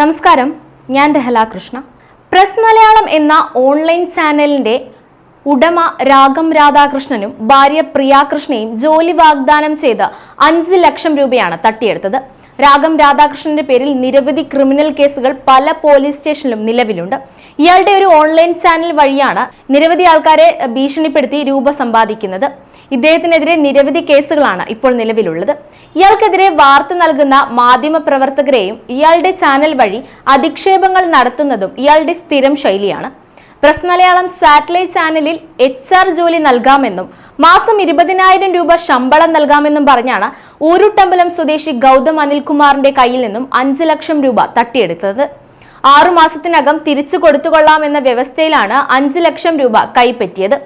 നമസ്കാരം. ഞാൻ രഹല കൃഷ്ണ. പ്രസ് മലയാളം എന്ന ഓൺലൈൻ ചാനലിന്റെ ഉടമ രാഗം രാധാകൃഷ്ണനും ഭാര്യ പ്രിയാകൃഷ്ണയും ജോലി വാഗ്ദാനം ചെയ്ത് അഞ്ച് ലക്ഷം രൂപയാണ് തട്ടിയെടുത്തത്. രാഗം രാധാകൃഷ്ണന്റെ പേരിൽ നിരവധി ക്രിമിനൽ കേസുകൾ പല പോലീസ് സ്റ്റേഷനിലും നിലവിലുണ്ട്. ഇയാളുടെ ഒരു ഓൺലൈൻ ചാനൽ വഴിയാണ് നിരവധി ആൾക്കാരെ ഭീഷണിപ്പെടുത്തി രൂപ സമ്പാദിക്കുന്നത്. ഇദ്ദേഹത്തിനെതിരെ നിരവധി കേസുകളാണ് ഇപ്പോൾ നിലവിലുള്ളത്. ഇയാൾക്കെതിരെ വാർത്ത നൽകുന്ന മാധ്യമ പ്രവർത്തകരെയും ഇയാളുടെ ചാനൽ വഴി അധിക്ഷേപങ്ങൾ നടത്തുന്നതും ഇയാളുടെ സ്ഥിരം ശൈലിയാണ്. പ്രസ് മലയാളം സാറ്റലൈറ്റ് ചാനലിൽ എച്ച് ആർ ജോലി നൽകാമെന്നും മാസം ഇരുപതിനായിരം രൂപ ശമ്പളം നൽകാമെന്നും പറഞ്ഞാണ് ഊരുട്ടമ്പലം സ്വദേശി ഗൗതം അനിൽകുമാറിന്റെ കയ്യിൽ നിന്നും അഞ്ച് ലക്ഷം രൂപ തട്ടിയെടുത്തത്. ആറുമാസത്തിനകം തിരിച്ചു കൊടുത്തുകൊള്ളാമെന്ന വ്യവസ്ഥയിലാണ് അഞ്ച് ലക്ഷം രൂപ കൈപ്പറ്റിയത്.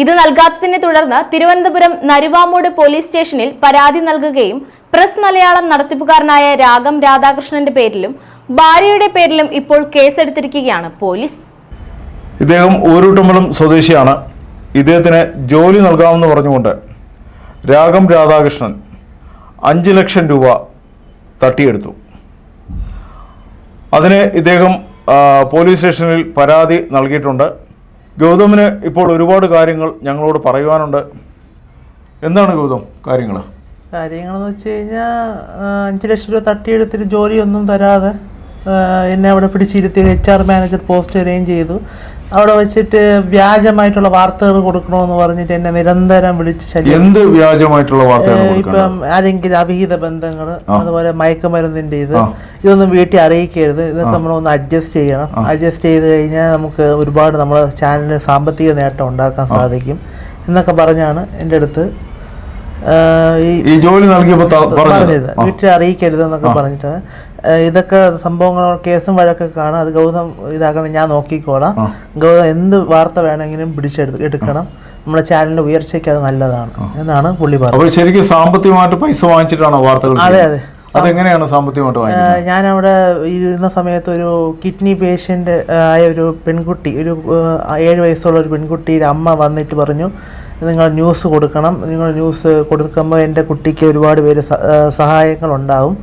ഇത് നൽകാത്തതിനെ തുടർന്ന് തിരുവനന്തപുരം നരുവാമൂട് പോലീസ് സ്റ്റേഷനിൽ പരാതി നൽകുകയും പ്രസ് മലയാളം നടത്തിപ്പുകാരനായ രാഗം രാധാകൃഷ്ണന്റെ പേരിലും ഭാര്യയുടെ പേരിലും ഇപ്പോൾ കേസെടുത്തിരിക്കുകയാണ് പോലീസ്. ഇദ്ദേഹം ഊരുട്ടുമ്പളം സ്വദേശിയാണ്. ഇദ്ദേഹത്തിന് ജോലി നൽകാമെന്ന് പറഞ്ഞുകൊണ്ട് രാഗം രാധാകൃഷ്ണൻ അഞ്ച് ലക്ഷം രൂപ തട്ടിയെടുത്തു. അതിന് ഇദ്ദേഹം പോലീസ് സ്റ്റേഷനിൽ പരാതി നൽകിയിട്ടുണ്ട്. ഗൗതമിന് ഇപ്പോൾ ഒരുപാട് കാര്യങ്ങൾ ഞങ്ങളോട് പറയുവാനുണ്ട്. എന്താണ് ഗൗതം കാര്യങ്ങൾ? കാര്യങ്ങളെന്ന് വെച്ച് കഴിഞ്ഞാൽ അഞ്ച് ലക്ഷം രൂപ തട്ടിയെടുത്തിട്ട് ജോലിയൊന്നും തരാതെ എന്നെ അവിടെ പിടിച്ചിരുത്തി H R manager post arrange ചെയ്തു. അവിടെ വെച്ചിട്ട് വ്യാജമായിട്ടുള്ള വാർത്തകൾ കൊടുക്കണമെന്ന് പറഞ്ഞിട്ട് എന്നെ നിരന്തരം വിളിച്ച് എന്ത് വ്യാജമായിട്ടുള്ള വാർത്തകൾ ഇപ്പം ആരെങ്കിലും അവിഹിത ബന്ധങ്ങൾ. അതുപോലെ മയക്കുമരുന്നിന്റെ ഇത്. ഇതൊന്നും വീട്ടിൽ അറിയിക്കരുത്. ഇതൊക്കെ നമ്മളൊന്ന് അഡ്ജസ്റ്റ് ചെയ്യണം. അഡ്ജസ്റ്റ് ചെയ്ത് കഴിഞ്ഞാൽ നമുക്ക് ഒരുപാട് നമ്മുടെ ചാനലിന് സാമ്പത്തിക നേട്ടം ഉണ്ടാക്കാൻ സാധിക്കും. എന്നൊക്കെ പറഞ്ഞാണ് എന്റെ അടുത്ത് ഈ ജോലി നൽകിയപ്പോൾ പറഞ്ഞത്. വീട്ടിൽ അറിയിക്കരുത് എന്നൊക്കെ പറഞ്ഞിട്ട് ഇതൊക്കെ സംഭവങ്ങൾ കേസും വഴക്കൊക്കെ കാണാം. അത് ഗൗതം ഇതാക്കണം ഞാൻ നോക്കിക്കോളാം. ഗൗതം എന്ത് വാർത്ത വേണമെങ്കിലും പിടിച്ചെടുത്ത് എടുക്കണം. നമ്മുടെ ചാനലിന്റെ ഉയർച്ചയ്ക്ക് അത് നല്ലതാണ് എന്നാണ് പുള്ളി പറഞ്ഞത് ശരിക്കും സാമ്പത്തികമായിട്ട് പൈസ വാങ്ങിച്ചിട്ടാണോ വാർത്തകൾ അതെ? അതെ. അതെങ്ങനെയാണ് സാമ്പത്തികമായിട്ട് ഞാൻ അവിടെ ഇരുന്ന സമയത്ത് ഒരു കിഡ്നി പേഷ്യന്റ് ആയ ഒരു പെൺകുട്ടി ഒരു ഏഴ് വയസ്സുള്ള ഒരു പെൺകുട്ടിയുടെ അമ്മ വന്നിട്ട് പറഞ്ഞു നിങ്ങൾ ന്യൂസ് കൊടുക്കണം. നിങ്ങൾ ന്യൂസ് കൊടുക്കുമ്പോൾ എന്റെ കുട്ടിക്ക് ഒരുപാട് പേര് സഹായങ്ങൾ ഉണ്ടാവും സഹായങ്ങളുണ്ടാവും.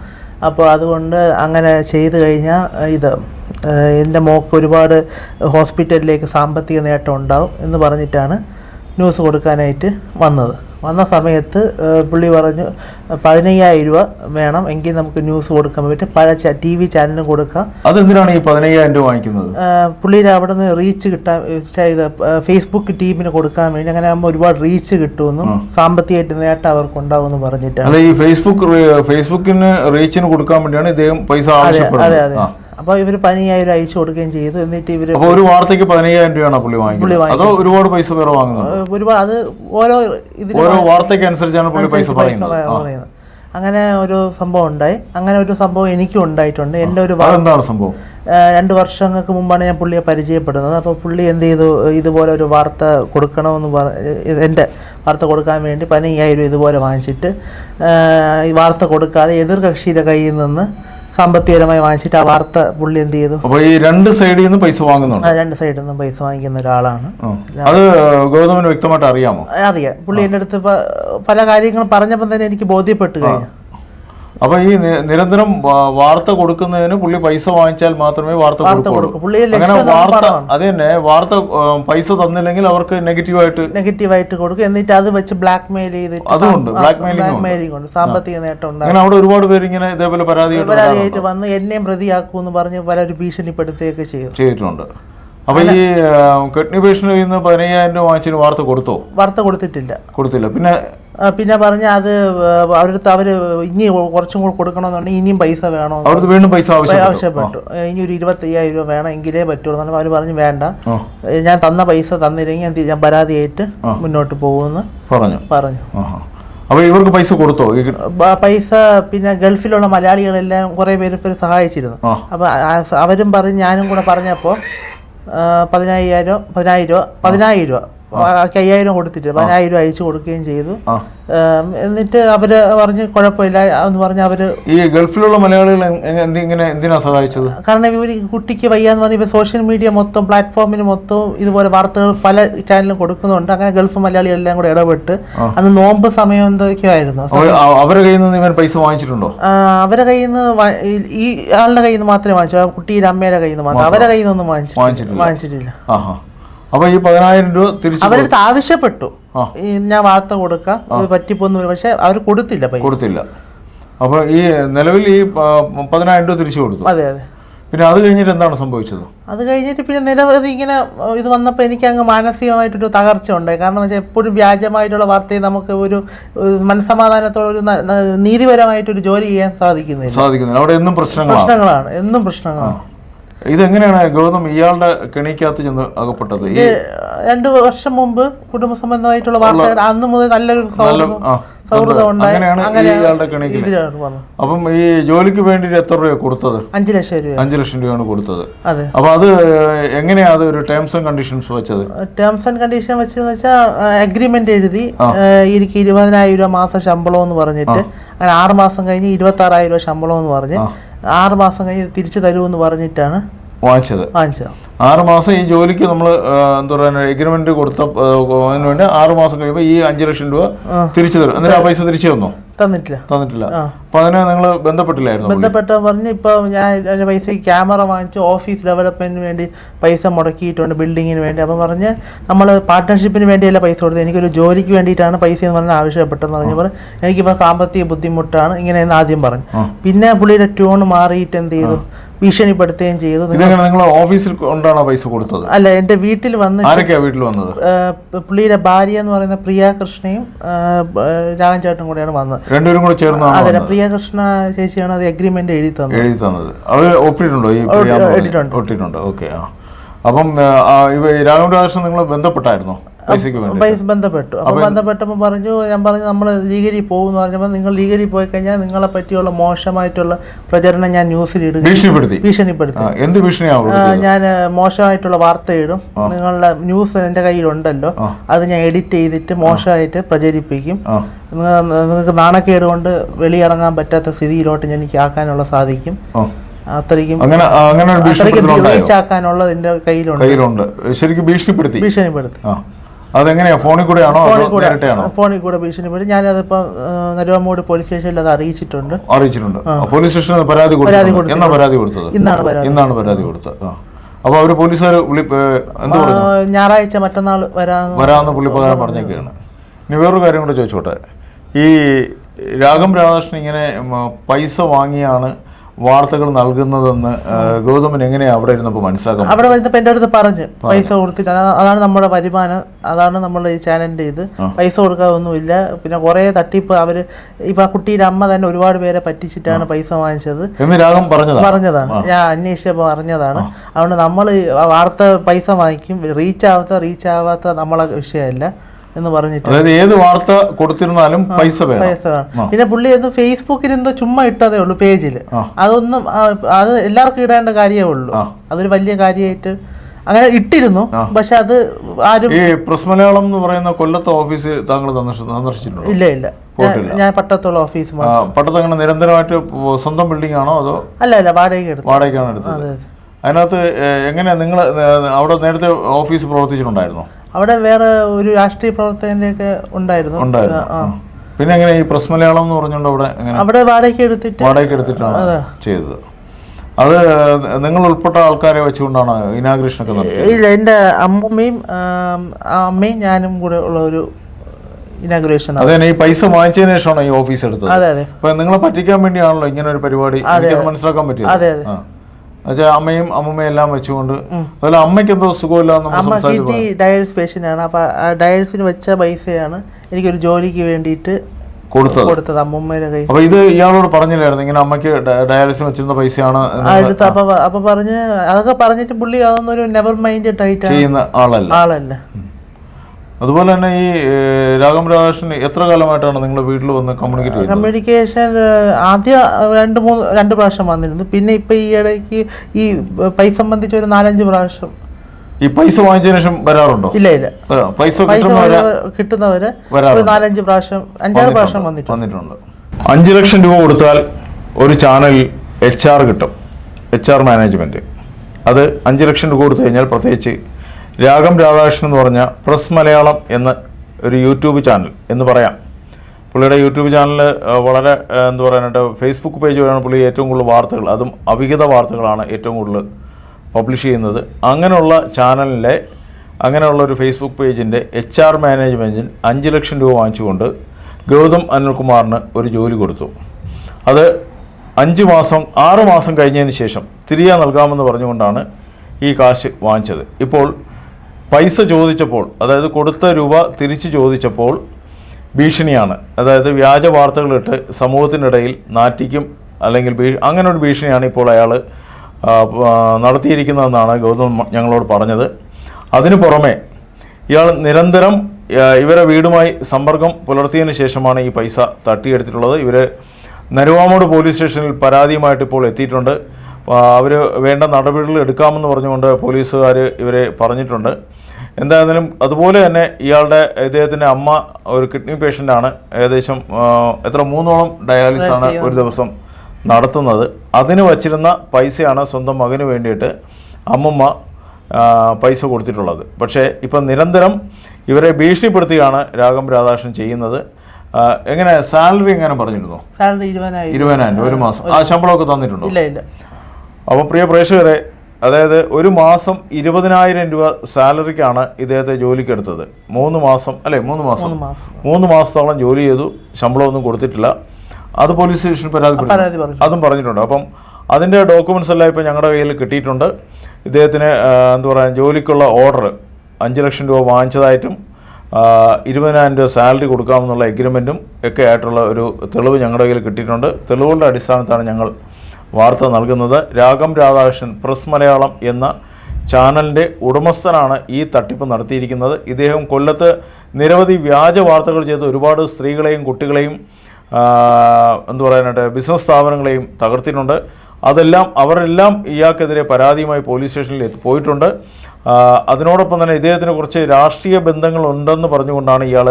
അപ്പോൾ അതുകൊണ്ട് അങ്ങനെ ചെയ്തു കഴിഞ്ഞാൽ ഇത് എന്റെ മോക്ക് ഒരുപാട് ഹോസ്പിറ്റലിലേക്ക് സാമ്പത്തിക നേട്ടം ഉണ്ടാവും എന്ന് പറഞ്ഞിട്ടാണ് ന്യൂസ് കൊടുക്കാനായിട്ട് വന്നത്. വന്ന സമയത്ത് പുള്ളി പറഞ്ഞു പതിനയ്യായിരം രൂപ വേണം എങ്കിൽ നമുക്ക് ന്യൂസ് കൊടുക്കാൻ പറ്റും പല ടി വി ചാനലിനും കൊടുക്കാം. അതെന്തിനാണ് ഈ പതിനയ്യായിരം രൂപ വാങ്ങിക്കുന്നത്? പുള്ളിയുടെ അവിടെ നിന്ന് റീച്ച് കിട്ടാൻ ഇത് ഫേസ്ബുക്ക് ടീമിന് കൊടുക്കാൻ വേണ്ടി അങ്ങനെ ആകുമ്പോൾ ഒരുപാട് റീച്ച് കിട്ടുമെന്നും സാമ്പത്തികമായിട്ട് നേട്ടം അവർക്ക് ഉണ്ടാവുമെന്ന് പറഞ്ഞിട്ടാണ്. അല്ല ഈ ഫേസ്ബുക്ക് ഫേസ്ബുക്കിന് റീച്ചിന് കൊടുക്കാൻ വേണ്ടിയാണ് ഇദ്ദേഹം പൈസ അതെ അതെ ആവശ്യപ്പെടുന്നത്. അതെ ഇവർ ഇവർ പതിനയ്യായിരം അയച്ചു കൊടുക്കുകയും ചെയ്തു. എന്നിട്ട് ഇവർ ഒരു വാർത്തയ്ക്ക് പതിനയ്യായിരം രൂപയാണ് പുള്ളി വാങ്ങിക്കുന്നത്. അതോ ഒരുപാട് പൈസ വേറെ വാങ്ങുന്നത് ഒരുപാട് അത് ഓരോ ഇതിന് ഓരോ വാർത്തയ്ക്ക് അനുസരിച്ചാണ് പുള്ളി പൈസ പറയുന്നത്. അങ്ങനെ ഒരു സംഭവം ഉണ്ടായി. അങ്ങനെ ഒരു സംഭവം എനിക്കും ഉണ്ടായിട്ടുണ്ട്. എന്റെ ഒരു സംഭവം? രണ്ട് വർഷങ്ങൾക്ക് മുമ്പാണ് ഞാൻ പുള്ളിയെ പരിചയപ്പെടുന്നത്. അപ്പോൾ പുള്ളി എന്ത് ചെയ്തു? ഇതുപോലെ ഒരു വാർത്ത കൊടുക്കണമെന്ന് പറ ഇത് എന്റെ വാർത്ത കൊടുക്കാൻ വേണ്ടി പതിനയ്യായിരം ഇതുപോലെ വാങ്ങിച്ചിട്ട് ഈ വാർത്ത കൊടുക്കാതെ എതിർ കക്ഷിയുടെ കയ്യിൽ നിന്ന് സാമ്പത്തികപരമായി വാങ്ങിച്ചിട്ട് ആ വാർത്ത പുള്ളി എന്ത് ചെയ്തു? അപ്പൊ ഈ രണ്ട് സൈഡിൽ നിന്ന് പൈസ വാങ്ങുന്നുണ്ട്. ആ രണ്ട് സൈഡിൽ നിന്നും പൈസ വാങ്ങിക്കുന്ന ഒരാളാണ്. ആ. അത് ഗൗതമിന് വ്യക്തമായിട്ട് അറിയാമോ? അറിയാം. പുള്ളി എന്റെ അടുത്ത് പ- പല കാര്യങ്ങളും പറഞ്ഞപ്പോൾ തന്നെ എനിക്ക് ബോധ്യപ്പെട്ടു കഴിഞ്ഞു. അപ്പൊ ഈ നിരന്തരം വാർത്ത കൊടുക്കുന്നതിന് പുള്ളി പൈസ വാങ്ങിച്ചാൽ മാത്രമേ വാർത്ത കൊടുക്കുള്ളൂ. അങ്ങനെ വാർത്ത. അത് തന്നെ വാർത്ത പൈസ തന്നില്ലെങ്കിൽ അവർക്ക് നെഗറ്റീവായിട്ട് നെഗറ്റീവായിട്ട് കൊടുക്കും. എന്നിട്ട് അത് വെച്ച് ബ്ലാക്ക് മെയിൽ ചെയ്തിട്ട് അതുകൊണ്ട് ഉണ്ട്. ബ്ലാക്ക് കൊണ്ട് സാമ്പത്തിക നേട്ടം അങ്ങനെ അവിടെ ഒരുപാട് പേര് ഇങ്ങനെ ഇതേപോലെ പരാതി പരാതിയായിട്ട് വന്ന് എന്നെയും പ്രതിയാക്കൂന്ന് പറഞ്ഞ് പലരും ഭീഷണിപ്പെടുത്തുകയൊക്കെ ചെയ്യും. ചെയ്തിട്ടുണ്ട്. അപ്പൊ ഈ കിഡ്നി പേഷ്യന്റ് പതിനയ്യായിരം രൂപ വാങ്ങിച്ചതിന് വാർത്ത കൊടുത്തോ? വാർത്ത കൊടുത്തിട്ടില്ല. കൊടുത്തില്ല. പിന്നെ പിന്നെ പറഞ്ഞ അത് അവരടുത്ത് അവർ ഇനി കുറച്ചും കൂടെ കൊടുക്കണമെന്നുണ്ടെങ്കിൽ ഇനിയും പൈസ വേണോ വീണ്ടും പൈസ ആവശ്യപ്പെട്ടു. ഇനി ഒരു ഇരുപത്തി അയ്യായിരം രൂപ വേണം എങ്കിലേ പറ്റുള്ളൂ അവർ അവർ പറഞ്ഞു വേണ്ട. ഞാൻ തന്ന പൈസ തന്നില്ലെങ്കിൽ ഞാൻ പരാതി ആയിട്ട് പരാതിയായിട്ട്. മുന്നോട്ട് പോകുമെന്ന് പറഞ്ഞു. പറഞ്ഞു. അപ്പോൾ അപ്പൊ ഇവർക്ക് പൈസ കൊടുത്തോ? പൈസ പിന്നെ ഗൾഫിലുള്ള മലയാളികളെല്ലാം കുറേ പേര് സഹായിച്ചിരുന്നു. അപ്പൊ അപ്പോൾ അവരും പറഞ്ഞ് ഞാനും കൂടെ പറഞ്ഞപ്പോൾ പതിനായിരം പതിനായിരം രൂപ പതിനായിരം രൂപ. അയ്യായിരം കൊടുത്തിട്ട് പതിനായിരം അയച്ചു കൊടുക്കുകയും ചെയ്തു. എന്നിട്ട് അവർ പറഞ്ഞ് കുഴപ്പമില്ല എന്ന് പറഞ്ഞ് അവർ ഈ ഗൾഫിലുള്ള മലയാളികൾ എന്തിനാ സഹായിച്ചത്? കാരണം ഇവർ കുട്ടിക്ക് വയ്യാന്ന് പറഞ്ഞ സോഷ്യൽ മീഡിയ മൊത്തം പ്ലാറ്റ്ഫോമിന് മൊത്തം ഇതുപോലെ വാർത്തകൾ പല ചാനലിലും കൊടുക്കുന്നുണ്ട്. അങ്ങനെ ഗൾഫ് മലയാളികൾ എല്ലാം കൂടെ ഇടപെട്ട് അന്ന് നോമ്പ് സമയം എന്തൊക്കെയായിരുന്നു? അവരുടെ കയ്യിൽ നിന്ന് ഇവൻ പൈസ വാങ്ങിച്ചിട്ടുണ്ടോ? അവരുടെ അവരെ കയ്യിൽ നിന്ന് ഈ- ആളുടെ കയ്യിൽ നിന്ന് മാത്രമേ വാങ്ങിച്ചു. കുട്ടിയുടെ അമ്മയുടെ കയ്യിൽ നിന്ന് മാത്രം. അവരുടെ കയ്യിൽ നിന്നൊന്നും വാങ്ങിച്ചു വാങ്ങിച്ചിട്ടില്ല. വാങ്ങിച്ചിട്ടില്ല. അപ്പൊ ഈ പതിനായിരം രൂപ തിരിച്ചു അവരടുത്ത് ആവശ്യപ്പെട്ടു. ഈ ഞാൻ വാർത്ത കൊടുക്കാം. ഇത് പറ്റിപ്പോന്നു പക്ഷെ അവർ കൊടുത്തില്ല പൈസ. കൊടുത്തില്ല. അപ്പൊ ഈ നിലവിൽ ഈ പതിനായിരം രൂപ തിരിച്ചു കൊടുത്തു. അതെ അതെ. പിന്നെ അത് കഴിഞ്ഞിട്ട് എന്താണ് സംഭവിച്ചത്? അത് കഴിഞ്ഞിട്ട് പിന്നെ നിരവധി ഇങ്ങനെ ഇത് വന്നപ്പോൾ എനിക്ക് അങ്ങ് മാനസികമായിട്ടൊരു തകർച്ച ഉണ്ടായി. കാരണം വെച്ചാൽ എപ്പോഴും വ്യാജമായിട്ടുള്ള വാർത്തയെ നമുക്ക് ഒരു മനസ്സമാധാനത്തോടെ ഒരു നീതിപരമായിട്ടൊരു ജോലി ചെയ്യാൻ സാധിക്കുന്നില്ല. സാധിക്കുന്നില്ല. അവിടെ എന്നും പ്രശ്നങ്ങളാണ്. പ്രശ്നങ്ങളാണ്. എന്നും പ്രശ്നങ്ങളാണ്. ഇതെങ്ങനെയാണ് ഗൗതം ഇയാളുടെ കെണിക്കകത്ത് ചെന്ന് അകപ്പെട്ടത്? ഈ രണ്ട് വർഷം മുമ്പ് കുടുംബ സംബന്ധമായിട്ടുള്ള വാർത്തകൾ അന്ന് മുതൽ നല്ലൊരു സൗഹൃദം ഉണ്ടായി. ഇയാളുടെ അപ്പം ഈ ജോലിക്ക് വേണ്ടി എത്ര രൂപ കൊടുത്തത്? അഞ്ചു ലക്ഷം രൂപ. അഞ്ചു ലക്ഷം രൂപയാണ് കൊടുത്തത്. അപ്പൊ അത് എങ്ങനെയാണ് അത് ഒരു ടേംസ് ആൻഡ് കണ്ടീഷൻസ് വെച്ചത്? ടേംസ് ആൻഡ് കണ്ടീഷൻ വെച്ചതെന്ന് വെച്ചാൽ അഗ്രിമെന്റ് എഴുതി എനിക്ക് ഇരുപതിനായിരം രൂപ മാസം ശമ്പളം എന്ന് പറഞ്ഞിട്ട് അങ്ങനെ ആറ് മാസം കഴിഞ്ഞ് ഇരുപത്തി ആറായിരം രൂപ ശമ്പളം എന്ന് പറഞ്ഞ് ആറ് മാസം കഴിഞ്ഞ് തിരിച്ചു തരുമെന്ന് പറഞ്ഞിട്ടാണ് വാങ്ങിച്ചത്. വാങ്ങിച്ചത്. ആറ് മാസം ഈ ജോലിക്ക് നമ്മൾ എന്താ പറയുക എഗ്രിമെന്റ് കൊടുത്ത അതിന് വേണ്ടി ആറ് മാസം കഴിയുമ്പോൾ ഈ അഞ്ചു ലക്ഷം രൂപ തിരിച്ചു തരും. എന്നിട്ട് ആ പൈസ തിരിച്ചു തന്നോ? തന്നിട്ടില്ല. തന്നിട്ടില്ല. അപ്പൊ അതിനെ നിങ്ങൾ ബന്ധപ്പെട്ടില്ലായിരുന്നു? ബന്ധപ്പെട്ട പറഞ്ഞ് ഇപ്പൊ ഞാൻ അതിന്റെ പൈസ ക്യാമറ വാങ്ങിച്ച് ഓഫീസ് ഡെവലപ്മെന്റിന് വേണ്ടി പൈസ മുടക്കിയിട്ടുണ്ട് ബിൽഡിങ്ങിന് വേണ്ടി. അപ്പൊ പറഞ്ഞ് നമ്മൾ പാർട്ട്ണർഷിപ്പിന് വേണ്ടിയല്ല പൈസ കൊടുത്തത്. എനിക്കൊരു ജോലിക്ക് വേണ്ടിയിട്ടാണ് പൈസ എന്ന് പറഞ്ഞാൽ ആവശ്യപ്പെട്ടെന്ന് പറഞ്ഞപ്പോൾ എനിക്കിപ്പോ സാമ്പത്തിക ബുദ്ധിമുട്ടാണ്. ഇങ്ങനെ ആദ്യം പറഞ്ഞു. പിന്നെ പുള്ളിയുടെ ട്യൂൺ മാറിയിട്ട് എന്ത് ചെയ്തു? ഭീഷണിപ്പെടുത്തുകയും ചെയ്തു. നിങ്ങൾ ഓഫീസിൽ കൊണ്ടാണോ പൈസ കൊടുത്തത്? അല്ല എന്റെ വീട്ടിൽ വന്ന് ആരൊക്കെയാ വീട്ടിൽ വന്നത്? പുള്ളിയുടെ ഭാര്യ എന്ന് പറയുന്ന പ്രിയ കൃഷ്ണയും ഏഹ് ചേട്ടനും കൂടെയാണ് വന്നത്. രണ്ടുപേരും കൂടെ ചേർന്ന് അതെ പ്രിയാകൃഷ്ണ പ്രിയ കൃഷ്ണ ചേച്ചിയാണ് അത് എഗ്രിമെന്റ് എഴുതി തന്നത്. എഴുതി തന്നത്. അവർ ഒപ്പിട്ടുണ്ടോ ഈ? ഒട്ടിട്ടുണ്ട്. ഓക്കെ അപ്പം രാഘവൻ രാധാകൃഷ്ണൻ നിങ്ങൾ ബന്ധപ്പെട്ടായിരുന്നോ? ബന്ധപ്പെട്ടു. അപ്പൊ ബന്ധപ്പെട്ടപ്പോൾ പറഞ്ഞു ഞാൻ പറഞ്ഞു നമ്മൾ ലീഗരി പോകും എന്ന് പറഞ്ഞപ്പോൾ നിങ്ങൾ ലീഗരി പോയി കഴിഞ്ഞാൽ നിങ്ങളെ പറ്റിയുള്ള മോശമായിട്ടുള്ള പ്രചരണം ഞാൻ ന്യൂസിൽ ഇടുക ഭീഷണിപ്പെടുത്തി. ഭീഷണിപ്പെടുത്തി. എന്ത് ഭീഷണിയാവും ഞാൻ മോശമായിട്ടുള്ള വാർത്ത ഇടും. നിങ്ങളുടെ ന്യൂസ് എന്റെ കയ്യിലുണ്ടല്ലോ. അത് ഞാൻ എഡിറ്റ് ചെയ്തിട്ട് മോശമായിട്ട് പ്രചരിപ്പിക്കും. നിങ്ങൾക്ക് നാണക്കേട് കൊണ്ട് വെളിയിറങ്ങാൻ പറ്റാത്ത സ്ഥിതിയിലോട്ട് ഞാൻ എനിക്ക് ആക്കാനുള്ള സാധിക്കും. അത്രയ്ക്കും അങ്ങനെ അങ്ങനെ ഒരു ഭീഷണിപ്പെടുത്തലുണ്ടായോ? കയ്യിലുണ്ട്. ശരിക്കും ഭീഷണിപ്പെടുത്തി. ഭീഷണിപ്പെടുത്തി. അതെങ്ങനെയാ? ഫോണിൽ കൂടെയാണോ ഫോണിൽ കൂടെ. ഭീഷണി ഫോണിൽ കൂടെ ഭീഷണിപ്പെടുത്തി ഞാനതിപ്പോൾ നരുവാമൂട് പോലീസ് സ്റ്റേഷനിൽ അത് അറിയിച്ചിട്ടുണ്ട്. അറിയിച്ചിട്ടുണ്ട്. പോലീസ് സ്റ്റേഷനിൽ പരാതി കൊടുത്തു എന്നാ പരാതി കൊടുത്തത്? ഇന്നാണ് പരാതി. കൊടുത്തത്. അപ്പൊ അവർ പോലീസുകാർ ഞായറാഴ്ച മറ്റന്നാൾ വരാന്ന് വരാമെന്ന് പുള്ളിപ്പകാരം പറഞ്ഞേക്കാണ്. ഇനി വേറൊരു കാര്യം കൂടെ ചോദിച്ചോട്ടെ. ഈ രാഘം രാധാകൃഷ്ണൻ ഇങ്ങനെ പൈസ വാങ്ങിയാണ് വാർത്തകൾ നൽകുന്നതെന്ന് ഗൗതമൻ എങ്ങനെയാ അവിടെ ഇരുന്നപ്പോൾ മനസ്സിലാക്കാം അവിടെ വരുന്നപ്പോൾ എന്റെ അടുത്ത് പറഞ്ഞു പൈസ കൊടുത്തിട്ട്. അതാണ് നമ്മുടെ വരുമാനം അതാണ് നമ്മുടെ ഈ ചാനലിന്റെ ഇത്. പൈസ കൊടുക്കാതൊന്നുമില്ല. പിന്നെ കുറേ തട്ടിപ്പ് അവർ ഇപ്പം ആ കുട്ടിയുടെ അമ്മ തന്നെ ഒരുപാട് പേരെ പറ്റിച്ചിട്ടാണ് പൈസ വാങ്ങിച്ചത്. പറഞ്ഞതാണ്. ഞാൻ അന്വേഷിച്ചപ്പോൾ അറിഞ്ഞതാണ് അതുകൊണ്ട് നമ്മൾ വാർത്ത പൈസ വാങ്ങിക്കും. റീച്ച് ആവാത്ത റീച്ച് ആവാത്ത നമ്മളെ വിഷയമല്ല. എന്ന് പറഞ്ഞിട്ട്. അതായത് ഏത് വാർത്ത കൊടുത്തിരുന്നാലും പൈസ പൈസ വേണം. പിന്നെ പുള്ളി എന്ത് ഫേസ്ബുക്കിൽ എന്തോ ചുമ്മാ ഇട്ടതേ ഉള്ളൂ പേജിൽ അതൊന്നും അത് എല്ലാവർക്കും ഇടേണ്ട കാര്യമേ ഉള്ളൂ. അതൊരു വലിയ കാര്യമായിട്ട് അങ്ങനെ ഇട്ടിരുന്നു. പക്ഷെ അത് ആരും ഈ പ്രസ് മലയാളം എന്ന് പറയുന്ന കൊല്ലത്തെ ഓഫീസ് താങ്കൾ സന്ദർശിച്ചിട്ടുണ്ട്? ഇല്ല ഇല്ല. ഞാൻ- പട്ടത്തുള്ള ഓഫീസ് പട്ടത്ത് അങ്ങനെ നിരന്തരമായിട്ട് സ്വന്തം ബിൽഡിംഗ് ആണോ അതോ അല്ല അല്ല വാടകയ്ക്ക് വാടകയ്ക്കാണ് എടുത്തത്? അതിനകത്ത് എങ്ങനെയാ നിങ്ങൾ അവിടെ നേരത്തെ ഓഫീസ് പ്രവർത്തിച്ചിട്ടുണ്ടായിരുന്നോ? അവിടെ വേറെ ഒരു രാഷ്ട്രീയ പ്രവർത്തകന്റെ ഒക്കെ ഉണ്ടായിരുന്നു. പിന്നെ എങ്ങനെ ഈ പ്രസ് മലയാളം എന്ന് പറഞ്ഞുകൊണ്ട് അവിടെ അവിടെ വാടകയ്ക്ക് എടുത്തിട്ട് വാടകയ്ക്ക് എടുത്തിട്ടാണ് ചെയ്തത്. അത് നിങ്ങൾ ഉൾപ്പെട്ട ആൾക്കാരെ വെച്ചുകൊണ്ടാണ് ഇനാഗ്രേഷൻ ഒക്കെ ഇല്ല എന്റെ അമ്മയും അമ്മയും ഞാനും കൂടെ ഉള്ള ഒരു ഇനാഗ്രേഷൻ അതെ ഈ പൈസ വാങ്ങിച്ചതിന് ശേഷമാണ് ഈ ഓഫീസ് എടുത്തത്. അതെ അതെ. അപ്പൊ നിങ്ങളെ പറ്റിക്കാൻ വേണ്ടിയാണല്ലോ ഇങ്ങനെ ഒരു പരിപാടി. മനസ്സിലാക്കാൻ പറ്റിയത് അതെ, അതെ. എന്നുവെച്ചാൽ അമ്മയും അമ്മമ്മയും എല്ലാം വെച്ചുകൊണ്ട് അതുപോലെ അമ്മയ്ക്ക് എന്തോ സംസാരിച്ചു കിഡ്നി ഡയൽസ് പേഷ്യന്റ് ആണ് അപ്പോൾ ആ ഡയൽസിന് വെച്ച പൈസയാണ് എനിക്കൊരു ജോലിക്ക് വേണ്ടിയിട്ട് കൊടുത്തത്. കൊടുത്തത് അമ്മൂമ്മയുടെ കൈ അപ്പൊ ഇത് ഇയാളോട് പറഞ്ഞില്ലായിരുന്നു ഇങ്ങനെ അമ്മയ്ക്ക് ഡയാലിസിസ് വെച്ചിരുന്ന പൈസയാണ് എടുത്ത് അപ്പൊ അപ്പൊ പറഞ്ഞ് അതൊക്കെ പറഞ്ഞിട്ട് പുള്ളി അതൊന്നും ഒരു നെവർ മൈൻഡ് ആയിട്ട് ചെയ്യുന്ന ആളല്ല. ആളല്ല. അതുപോലെ തന്നെ ഈ രാഗം രാഘവൻ എത്ര കാലമായിട്ടാണ് നിങ്ങൾ വീട്ടിൽ വന്ന് കമ്മ്യൂണിക്കേറ്റ് ചെയ്യുന്നത്? കമ്മ്യൂണിക്കേഷൻ ആദ്യം രണ്ട് മൂന്ന് രണ്ട് പ്രാവശ്യം വന്നിരുന്നു. പിന്നെ ഇപ്പൊ ഈ ഇടയ്ക്ക് ഈ പൈസ സംബന്ധിച്ച് ഒരു നാലഞ്ച് പ്രാവശ്യം. ഈ പൈസ വാങ്ങിച്ചതിന് ശേഷം വരാറുണ്ടോ? ഇല്ല ഇല്ല. പൈസ കിട്ടുന്നവരെ ഒരു നാലഞ്ച് പ്രാവശ്യം അഞ്ചാറ് പ്രാവശ്യം വന്നിട്ടുണ്ട്. വന്നിട്ടുണ്ട്. അഞ്ച് ലക്ഷം രൂപ കൊടുത്താൽ ഒരു ചാനൽ എച്ച് ആർ കിട്ടും. എച്ച് ആർ മാനേജ്മെന്റ് അത് അഞ്ച് ലക്ഷം രൂപ കൊടുത്തു കഴിഞ്ഞാൽ പ്രത്യേകിച്ച് രാഗം രാധാകൃഷ്ണൻ എന്ന് പറഞ്ഞ പ്രസ് മലയാളം എന്ന ഒരു യൂട്യൂബ് ചാനൽ എന്ന് പറയാം. പുള്ളിയുടെ യൂട്യൂബ് ചാനൽ വളരെ എന്താ പറയാനായിട്ട് ഫേസ്ബുക്ക് പേജ് വഴിയാണ് പുള്ളി ഏറ്റവും കൂടുതൽ വാർത്തകൾ അതും അവിഹിത വാർത്തകളാണ് ഏറ്റവും കൂടുതൽ പബ്ലിഷ് ചെയ്യുന്നത്. അങ്ങനെയുള്ള ചാനലിലെ അങ്ങനെയുള്ള ഒരു ഫേസ്ബുക്ക് പേജിന്റെ എച്ച് ആർ മാനേജ്മെന്റിന് അഞ്ച് ലക്ഷം രൂപ വാങ്ങിച്ചുകൊണ്ട് ഗൗതം അനിൽകുമാറിന് ഒരു ജോലി കൊടുത്തു. അത് അഞ്ച് മാസം ആറ് മാസം കഴിഞ്ഞതിന് ശേഷം തിരികെ നൽകാമെന്ന് പറഞ്ഞുകൊണ്ടാണ് ഈ കാശ് വാങ്ങിച്ചത്. ഇപ്പോൾ പൈസ ചോദിച്ചപ്പോൾ അതായത് കൊടുത്ത രൂപ തിരിച്ചു ചോദിച്ചപ്പോൾ ഭീഷണിയാണ്. അതായത് വ്യാജ വാർത്തകളിട്ട് സമൂഹത്തിനിടയിൽ നാറ്റിക്കും അല്ലെങ്കിൽ ഭീ അങ്ങനെ ഒരു ഭീഷണിയാണ് ഇപ്പോൾ അയാൾ നടത്തിയിരിക്കുന്നതെന്നാണ് ഗൗതം ഞങ്ങളോട് പറഞ്ഞത്. അതിനു പുറമെ ഇയാൾ നിരന്തരം ഇവരെ വീടുമായി സമ്പർക്കം പുലർത്തിയതിന് ശേഷമാണ് ഈ പൈസ തട്ടിയെടുത്തിട്ടുള്ളത്. ഇവർ നരുവാമോട് പോലീസ് സ്റ്റേഷനിൽ പരാതിയുമായിട്ട് ഇപ്പോൾ എത്തിയിട്ടുണ്ട്. അവർ വേണ്ട നടപടികൾ എടുക്കാമെന്ന് പറഞ്ഞുകൊണ്ട് പോലീസുകാർ ഇവരെ പറഞ്ഞിട്ടുണ്ട്. എന്തായാലും അതുപോലെ തന്നെ ഇയാളുടെ ഇദ്ദേഹത്തിന്റെ അമ്മ ഒരു കിഡ്നി പേഷ്യന്റാണ് ഏകദേശം ആ, എത്ര മൂന്നോളം ഡയാലിസിസ് ആണ് ഒരു ദിവസം നടത്തുന്നത്. അതിന് വച്ചിരുന്ന പൈസയാണ് സ്വന്തം മകന് വേണ്ടിയിട്ട് അമ്മമ്മ പൈസ കൊടുത്തിട്ടുള്ളത്. പക്ഷേ ഇപ്പം നിരന്തരം ഇവരെ ഭീഷണിപ്പെടുത്തിയാണ് രാഗം രാധാകൃഷ്ണൻ ചെയ്യുന്നത്. എങ്ങനെ സാലറി എങ്ങനെ പറഞ്ഞിരുന്നു? സാലറി ഇരുപതിനായിരം. ഇരുപതിനായിരം രൂപ ഒരു മാസം. ആ ശമ്പളമൊക്കെ തന്നിട്ടുണ്ടോ? ഇല്ല ഇല്ല. അപ്പോൾ പ്രിയ പ്രേക്ഷകരെ അതായത് ഒരു മാസം ഇരുപതിനായിരം രൂപ സാലറിക്കാണ് ഇദ്ദേഹത്തെ ജോലിക്കെടുത്തത്. മൂന്ന് മാസം അല്ലേ? മൂന്ന് മാസം. മൂന്ന് മാസത്തോളം ജോലി ചെയ്തു. ശമ്പളമൊന്നും കൊടുത്തിട്ടില്ല. അത് പോലീസ് സ്റ്റേഷനിൽ പരാതി പരാതി അതും പറഞ്ഞിട്ടുണ്ട്. അപ്പം അതിന്റെ ഡോക്യുമെൻസ് എല്ലാം ഇപ്പോൾ ഞങ്ങളുടെ കയ്യിൽ കിട്ടിയിട്ടുണ്ട്. ഇദ്ദേഹത്തിന് എന്താ പറയുക ജോലിക്കുള്ള ഓർഡർ അഞ്ച് ലക്ഷം രൂപ വാങ്ങിച്ചതായിട്ടും ഇരുപതിനായിരം രൂപ സാലറി കൊടുക്കാമെന്നുള്ള എഗ്രിമെന്റും ഒക്കെ ആയിട്ടുള്ള ഒരു തെളിവ് ഞങ്ങളുടെ കയ്യിൽ കിട്ടിയിട്ടുണ്ട്. തെളിവുകളുടെ അടിസ്ഥാനത്താണ് ഞങ്ങൾ വാർത്ത നൽകുന്നത് രാഗം രാധാകൃഷ്ണൻ പ്രസ് മലയാളം എന്ന ചാനലിന്റെ ഉടമസ്ഥനാണ് ഈ തട്ടിപ്പ് നടത്തിയിരിക്കുന്നത്. ഇദ്ദേഹം കൊല്ലത്ത് നിരവധി വ്യാജ വാർത്തകൾ ചെയ്ത് ഒരുപാട് സ്ത്രീകളെയും കുട്ടികളെയും എന്തു പറയാനായിട്ട് ബിസിനസ് സ്ഥാപനങ്ങളെയും തകർത്തിട്ടുണ്ട്. അതെല്ലാം അവരെല്ലാം ഇയാൾക്കെതിരെ പരാതിയുമായി പോലീസ് സ്റ്റേഷനിൽ എത്തി പോയിട്ടുണ്ട്. അതിനോടൊപ്പം തന്നെ ഇദ്ദേഹത്തിന് കുറച്ച് രാഷ്ട്രീയ ബന്ധങ്ങളുണ്ടെന്ന് പറഞ്ഞുകൊണ്ടാണ് ഇയാൾ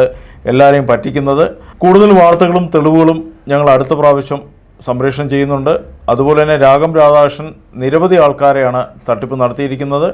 എല്ലാവരെയും പറ്റിക്കുന്നത്. കൂടുതൽ വാർത്തകളും തെളിവുകളും ഞങ്ങൾ അടുത്ത പ്രാവശ്യം സംപ്രേഷണം ചെയ്യുന്നുണ്ട്. അതുപോലെ തന്നെ രാഗം രാധാകൃഷ്ണൻ നിരവധി ആൾക്കാരെയാണ് തട്ടിപ്പ് നടത്തിയിരിക്കുന്നത്.